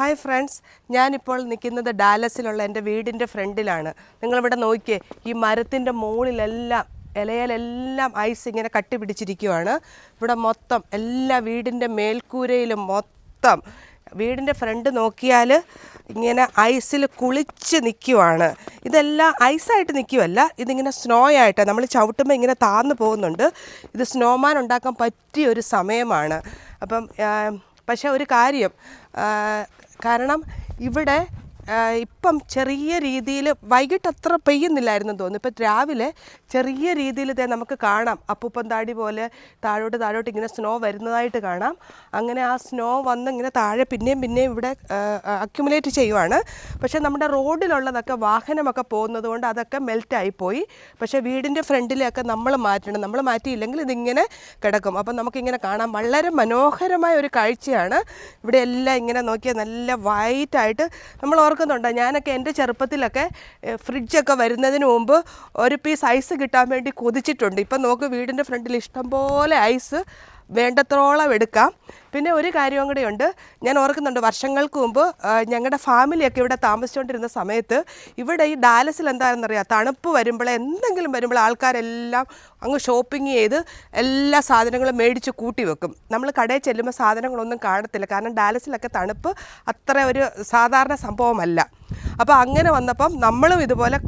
Hi friends ഞാനിപ്പോൾ നിൽക്കുന്നത് ഡാലസിലുള്ള എന്റെ വീടിന്റെ ഫ്രണ്ടിലാണ്. നിങ്ങളിവിടെ നോക്കിയേ ഈ മരത്തിന്റെ മുകളിലെല്ലാം ഇലയിലെല്ലാം ഐസ് ഇങ്ങനെ കട്ടി പിടിച്ചിരിക്കുവാണ്. ഇവിടെ മൊത്തം എല്ലാ വീടിന്റെ മേൽക്കൂരയിലും മൊത്തം വീടിന്റെ ഫ്രണ്ട് നോക്കിയാൽ ഇങ്ങനെ ഐസിൽ കുളിച്ച് നിൽക്കുവാണ്. ഇതെല്ലാം ഐസായിട്ട് നിൽക്കുമല്ല ഇതിങ്ങനെ സ്നോ ആയിട്ട് നമ്മൾ ചവിട്ടുമ്പോൾ ഇങ്ങനെ താന്നു പോകുന്നുണ്ട്. ഇത് സ്നോമാൻ ഉണ്ടാക്കാൻ പറ്റിയ ഒരു സമയമാണ്. അപ്പം പക്ഷേ ഒരു കാര്യം കാരണം ഇവിടെ ഇപ്പം ചെറിയ രീതിയിൽ വൈകിട്ട് അത്ര പെയ്യുന്നില്ലായിരുന്നു തോന്നുന്നു. ഇപ്പം രാവിലെ ചെറിയ രീതിയിൽ ഇതേ നമുക്ക് കാണാം. അപ്പൂപ്പം താടി പോലെ താഴോട്ട് താഴോട്ട് ഇങ്ങനെ സ്നോ വരുന്നതായിട്ട് കാണാം. അങ്ങനെ ആ സ്നോ വന്ന് ഇങ്ങനെ താഴെ പിന്നെയും പിന്നെയും ഇവിടെ അക്യുമുലേറ്റ് ചെയ്യുവാണ്. പക്ഷേ നമ്മുടെ റോഡിലുള്ളതൊക്കെ വാഹനമൊക്കെ പോകുന്നത് കൊണ്ട് അതൊക്കെ മെൽറ്റായി പോയി പക്ഷേ വീടിന്റെ ഫ്രണ്ടിലൊക്കെ നമ്മൾ മാറ്റണം. നമ്മൾ മാറ്റിയില്ലെങ്കിൽ ഇതിങ്ങനെ കിടക്കും. അപ്പം നമുക്കിങ്ങനെ കാണാം. വളരെ മനോഹരമായ ഒരു കാഴ്ചയാണ്. ഇവിടെ എല്ലാം ഇങ്ങനെ നോക്കിയാൽ നല്ല വൈറ്റായിട്ട് നമ്മൾ ഓർക്കുന്നുണ്ടോ? ഞാനൊക്കെ എന്റെ ചെറുപ്പത്തിലൊക്കെ ഫ്രിഡ്ജൊക്കെ വരുന്നതിന് മുമ്പ് ഒരു പീസ് ഐസ് കിട്ടാൻ വേണ്ടി കൊതിച്ചിട്ടുണ്ട്. ഇപ്പം നോക്ക് വീടിന്റെ ഫ്രണ്ടിൽ ഇഷ്ടംപോലെ ഐസ് വേണ്ടത്രോളം എടുക്കാം. പിന്നെ ഒരു കാര്യം കൂടെയുണ്ട് ഞാൻ ഓർക്കുന്നുണ്ട് വർഷങ്ങൾക്ക് മുമ്പ് ഞങ്ങളുടെ ഫാമിലിയൊക്കെ ഇവിടെ താമസിച്ചുകൊണ്ടിരുന്ന സമയത്ത് ഇവിടെ ഈ ഡാലസിൽ എന്താണെന്നറിയാം? തണുപ്പ് വരുമ്പോൾ എന്തെങ്കിലും വരുമ്പോൾ ആൾക്കാരെല്ലാം അങ്ങ് ഷോപ്പിംഗ് ചെയ്ത് എല്ലാ സാധനങ്ങളും മേടിച്ച് കൂട്ടി വെക്കും. നമ്മൾ കടയിൽ ചെല്ലുമ്പോൾ സാധനങ്ങളൊന്നും കാണത്തില്ല. കാരണം ഡാലസിലൊക്കെ തണുപ്പ് അത്ര ഒരു സാധാരണ സംഭവമല്ല. അപ്പോൾ അങ്ങനെ വന്നപ്പം നമ്മളും ഇതുപോലെ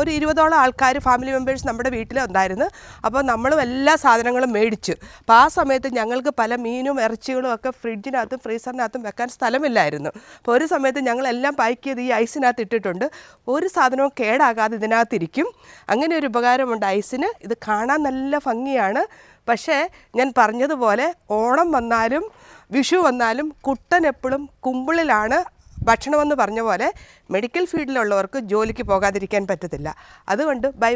ഒരു ഇരുപതോളം ആൾക്കാർ ഫാമിലി മെമ്പേഴ്സ് നമ്മുടെ വീട്ടിൽ ഉണ്ടായിരുന്നു. അപ്പോൾ നമ്മളും എല്ലാ സാധനങ്ങളും മേടിച്ചു. അപ്പോൾ ആ സമയത്ത് ഞങ്ങൾക്ക് പല മീനും ഇറച്ചികളും ഒക്കെ ഫ്രിഡ്ജിനകത്തും ഫ്രീസറിനകത്തും വെക്കാൻ സ്ഥലമില്ലായിരുന്നു. അപ്പോൾ ഒരു സമയത്ത് ഞങ്ങളെല്ലാം പാക്ക് ചെയ്ത് ഈ ഐസിനകത്ത് ഇട്ടിട്ടുണ്ട്. ഒരു സാധനവും കേടാകാതെ ഇതിനകത്തിരിക്കും. അങ്ങനെ ഒരു ഉപകാരമുണ്ട് ഐസിന്. ഇത് കാണാൻ നല്ല ഭംഗിയാണ്. പക്ഷേ ഞാൻ പറഞ്ഞതുപോലെ ഓണം വന്നാലും വിഷു വന്നാലും കുട്ടൻ എപ്പോഴും കുമ്പിളിലാണ് ഭക്ഷണമെന്ന് പറഞ്ഞ പോലെ മെഡിക്കൽ ഫീൽഡിലുള്ളവർക്ക് ജോലിക്ക് പോകാതിരിക്കാൻ പറ്റത്തില്ല. അതുകൊണ്ട് ബൈ